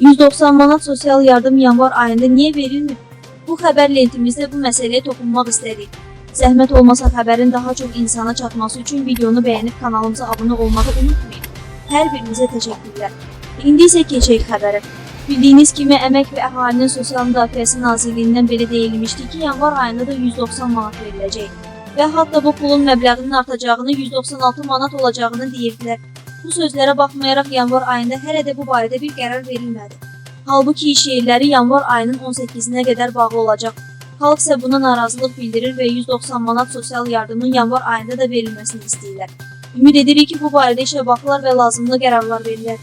190 manat sosial yardım yanvar ayında niyə verilmir? Bu xəbər lentimizdə bu məsələyə toxunmaq istədik. Zəhmət olmasa xəbərin daha çox insana çatması üçün videonu bəyənib kanalımıza abunə olmağı unutmayın. Hər birinizə təşəkkürlər. İndi isə keçək xəbərə. Bildiyiniz kimi Əmək və Əhalinin Sosial Müdafiəsi Nazirliyindən belə deyilmişdi ki, yanvar ayında da 190 manat veriləcək. Və hətta bu pulun məbləğinin artacağını, 196 manat olacağını deyirdilər. Bu sözlərə baxmayaraq yanvar ayında hələ də bu barədə bir qərar verilmədi. Halbuki iş yerləri yanvar ayının 18-nə qədər bağlı olacaq. Xalq isə buna narazılıq bildirir və 190 manat sosial yardımın yanvar ayında da verilməsini istəyirlər. Ümid edirik ki, bu barədə işə baxılar və lazımlı qərarlar verilər.